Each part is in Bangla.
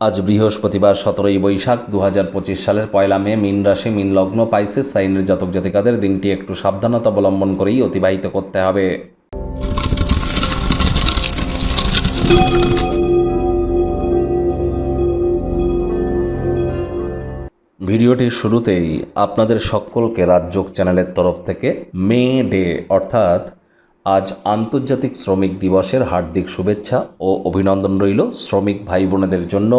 আজ বৃহস্পতিবার সতেরোই বৈশাখ দু হাজার পঁচিশ সালের পয়লা মে মিন রাশি, মিন লগ্ন, পাইসেস, সাইনের জাতক জাতিকাদের দিনটি একটু সাবধানতা অবলম্বন করেই অতিবাহিত করতে হবে। ভিডিওটির শুরুতেই আপনাদের সকলকে রাজযোগ চ্যানেলের তরফ থেকে মে ডে, অর্থাৎ আজ আন্তর্জাতিক শ্রমিক দিবসের হার্দিক শুভেচ্ছা ও অভিনন্দন রইল শ্রমিক ভাই বোনেদের জন্য।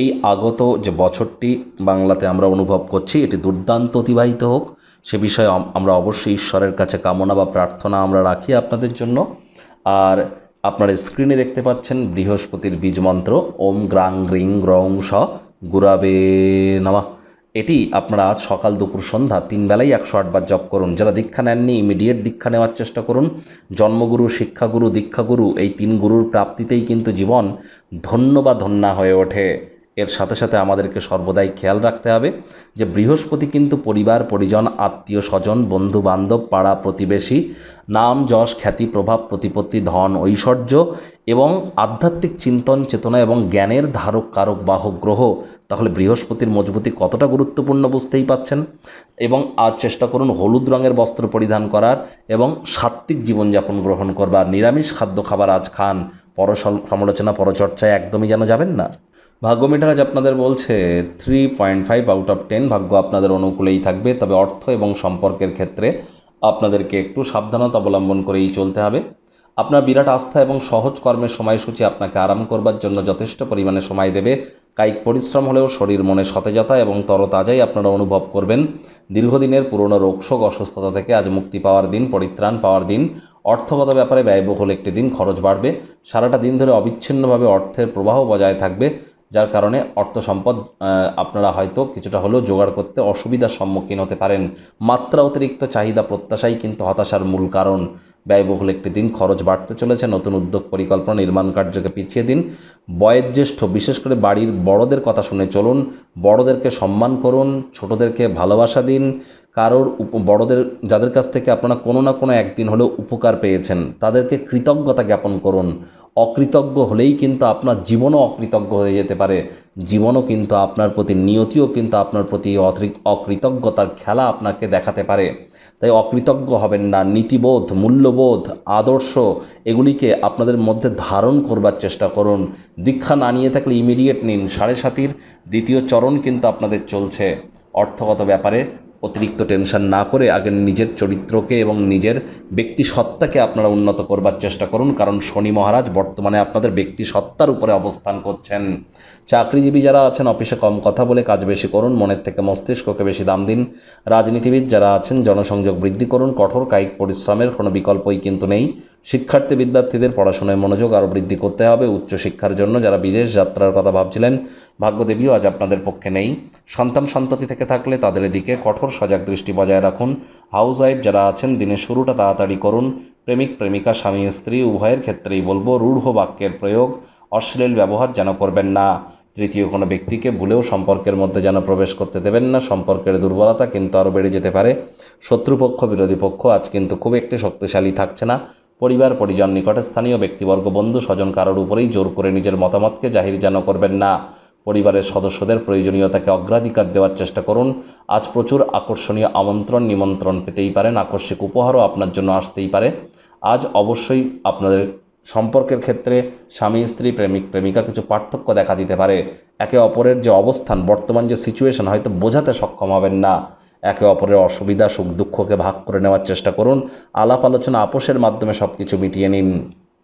এই আগত যে বছরটি বাংলাতে আমরা অনুভব করছি, এটি দুর্দান্ত অতিবাহিত হোক। সে বিষয়ে আমরা অবশ্যই ঈশ্বরের কাছে কামনা বা প্রার্থনা আমরা রাখি আপনাদের জন্য। আর আপনারা স্ক্রিনে দেখতে পাচ্ছেন বৃহস্পতির বীজ মন্ত্র, ওম গ্রাং গ্রিং গ্রং স গুরাবে নামা। এটি আপনারা আজ সকাল দুপুর সন্ধ্যা তিন বেলাই একশো আটবার জপ করুন। যারা দীক্ষা নেননি ইমিডিয়েট দীক্ষা নেওয়ার চেষ্টা করুন। জন্মগুরু, শিক্ষাগুরু, দীক্ষাগুরু এই তিন গুরুর প্রাপ্তিতেই কিন্তু জীবন ধন্য বা ধন্যা হয়ে ওঠে। এর সাথে সাথে আমাদেরকে সর্বদাই খেয়াল রাখতে হবে যে বৃহস্পতি কিন্তু পরিবার, পরিজন, আত্মীয়, স্বজন বন্ধু বান্ধব পাড়া প্রতিবেশী, নাম, যশ, খ্যাতি, প্রভাব, প্রতিপত্তি, ধন, ঐশ্বর্য এবং আধ্যাত্মিক চিন্তন, চেতনা এবং জ্ঞানের ধারক, কারক, বাহক, গ্রহ, তাহলে বৃহস্পতির মজবুতি কতটা গুরুত্বপূর্ণ বুঝতেই পাচ্ছেন? এবং আজ চেষ্টা করুন হলুদ রঙের বস্ত্র পরিধান করার এবং সাত্ত্বিক জীবনযাপন গ্রহণ করবার। নিরামিষ খাদ্য খাবার আজ খান। পর সমালোচনা, পরচর্চায় একদমই যেন যাবেন না। ভাগ্য মিটার আজ আপনাদের বলছে three point five out of ten ভাগ্য আপনাদের অনুকূলেই থাকবে, তবে অর্থ এবং সম্পর্কের ক্ষেত্রে আপনাদেরকে একটু সাবধানতা অবলম্বন করেই চলতে হবে। আপনার বিরাট আস্থা এবং সহজ কর্মের সময়সূচি আপনাকে আরাম করবার জন্য যথেষ্ট পরিমাণে সময় দেবে। কায়িক পরিশ্রম হলেও শরীর মনে সতেজতা এবং তরতাজাই আপনারা অনুভব করবেন। দীর্ঘদিনের পুরনো রোগশোক অসুস্থতা থেকে আজ মুক্তি পাওয়ার দিন, পরিত্রাণ পাওয়ার দিন, অর্থগত ব্যাপারে ব্যয়বহুল একটি দিন, খরচ বাড়বে। সারাটা দিন ধরে অবিচ্ছিন্নভাবে অর্থের প্রবাহ বজায় থাকবে। যার কারণে অর্থ সম্পদ আপনারা হয়তো কিছুটা হলেও জোগাড় করতে অসুবিধার সম্মুখীন হতে পারেন। মাত্রা অতিরিক্ত চাহিদা প্রত্যাশাই কিন্তু হতাশার মূল কারণ। ব্যয়বহুল একটি দিন খরচ বাড়তে চলেছে, নতুন উদ্যোগ পরিকল্পনা, নির্মাণ কার্যকে পিছিয়ে দিন। বয়োজ্যেষ্ঠ বিশেষ করে বাড়ির বড়দের কথা শুনে চলুন। বড়দেরকে সম্মান করুন, ছোটদেরকে ভালোবাসা দিন। কারোর বড়দের, যাদের কাছ থেকে আপনারা কোনো না কোনো একদিন হলেও উপকার পেয়েছেন, তাদেরকে কৃতজ্ঞতা জ্ঞাপন করুন। অকৃতজ্ঞ হলেই কিন্তু আপনার জীবনও অকৃতজ্ঞ হয়ে যেতে পারে। জীবনও কিন্তু আপনার প্রতি নিয়তিও কিন্তু আপনার প্রতি অকৃতজ্ঞতার খেলা আপনাকে দেখাতে পারে। তাই অকৃতজ্ঞ হবেন না, নীতিবোধ, মূল্যবোধ, আদর্শ, এগুলিকে আপনাদের মধ্যে ধারণ করবার চেষ্টা করুন। দীক্ষা না নিয়ে থাকলে ইমিডিয়েট নিন। সাড়ে সাতির দ্বিতীয় চরণ কিন্তু আপনাদের চলছে। অর্থগত ব্যাপারে অতিরিক্ত টেনশন না করে আগে নিজের চরিত্রকে এবং নিজের ব্যক্তি সত্তাকে আপনারা উন্নত করবার চেষ্টা করুন। কারণ শনি মহারাজ বর্তমানে আপনাদের ব্যক্তি সত্তার উপরে অবস্থান করছেন। চাকরিজীবী যারা আছেন, অফিসে কম কথা বলে কাজ বেশি করুন, মনের থেকে মস্তিষ্ককে বেশি দাম দিন। রাজনীতিবিদ যারা আছেন, জনসংযোগ বৃদ্ধি করুন, কঠোর কায়িক পরিশ্রমের কোনো বিকল্পই কিন্তু নেই। শিক্ষার্থী বিদ্যার্থীদের পড়াশোনায় মনোযোগ আরও বৃদ্ধি করতে হবে। উচ্চশিক্ষার জন্য যারা বিদেশ যাত্রার কথা ভাবছিলেন ভাগ্যদেবীও আজ আপনাদের পক্ষে নেই। সন্তান সন্ততি থেকে থাকলে তাদের এদিকে কঠোর সজাগ দৃষ্টি বজায় রাখুন। হাউস ওয়াইফ যারা আছেন, দিনের শুরুটা তাড়াতাড়ি করুন। প্রেমিক, প্রেমিকা, স্বামী, স্ত্রী, উভয়ের ক্ষেত্রেই বলব, রূঢ় বাক্যের প্রয়োগ, অশ্লীল ব্যবহার যেন করবেন না। তৃতীয়, কোনো ব্যক্তিকে ভুলেও সম্পর্কের মধ্যে যেন প্রবেশ করতে দেবেন না। সম্পর্কের দুর্বলতা কিন্তু আরও বেড়ে যেতে পারে। শত্রুপক্ষ, বিরোধী পক্ষ আজ কিন্তু খুব একটি শক্তিশালী থাকছে না। পরিবার, পরিজন নিকটে স্থানীয় ব্যক্তিবর্গ, বন্ধু, স্বজন কারোর উপরেই জোর করে নিজের মতামতকে জাহির যেন করবেন না। পরিবারের সদস্যদের প্রয়োজনীয়তাকে অগ্রাধিকার দেওয়ার চেষ্টা করুন। আজ প্রচুর আকর্ষণীয় আমন্ত্রণ, নিমন্ত্রণ পেতেই পারেন আকস্মিক উপহারও আপনার জন্য আসতেই পারে। আজ অবশ্যই আপনাদের সম্পর্কের ক্ষেত্রে স্বামী, স্ত্রী, প্রেমিক, প্রেমিকা কিছু পার্থক্য দেখা দিতে পারে। একে অপরের যে অবস্থান, বর্তমান যে সিচুয়েশন হয়তো বোঝাতে সক্ষম হবেন না। একে অপরের অসুবিধা, সুখ, দুঃখকে ভাগ করে নেওয়ার চেষ্টা করুন। আলাপ আলোচনা আপোষের মাধ্যমে সব কিছু মিটিয়ে নিন।